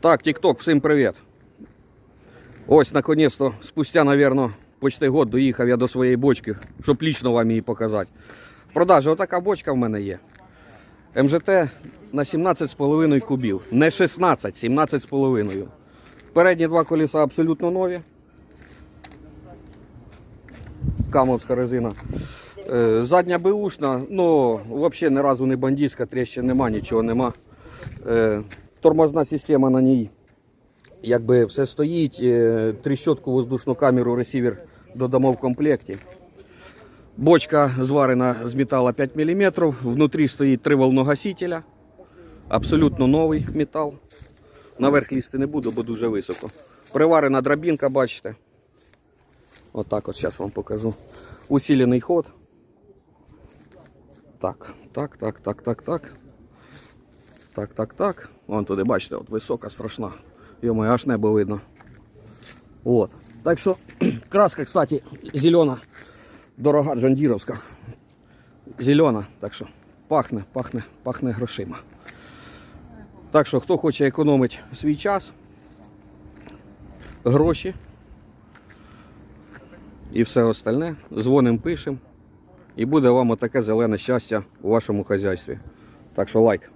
Так, TikTok, всім привіт. Ось, наконец-то, спустя, наверное, почти год доїхав я до своєї бочки, щоб лічно вам її показати. В продажі отака бочка в мене є. МЖТ на 17,5 кубів. Не 16, 17,5. Передні два колеса абсолютно нові. Камовська резина. Е, Задня беушна, ну взагалі ні разу не бандитська, тріщин нема, нічого нема. Тормозна система на ній. Якби все стоїть, е, тріщотку воздушну камеру ресівер додамо в комплекті. Бочка зварена з металу 5 мм, внутрі стоїть три волногасителя. Абсолютно новий метал. Наверх лізти не буду, бо дуже високо. Приварена драбінка, бачите. Отак от зараз вам покажу. Усилений ход. Так, так, так, так, так, так. Так, так, так. Вон туди, бачите, от висока, страшна. Йому аж небо видно. От. Так що краска, кстати, зелена. Дорога джандіровська. Зелена. Так що пахне, пахне, пахне грошима. Так що, хто хоче економити свій час, гроші і все остальне, дзвоним, пишемо. І буде вам отаке зелене щастя у вашому хазяйстві. Так що лайк.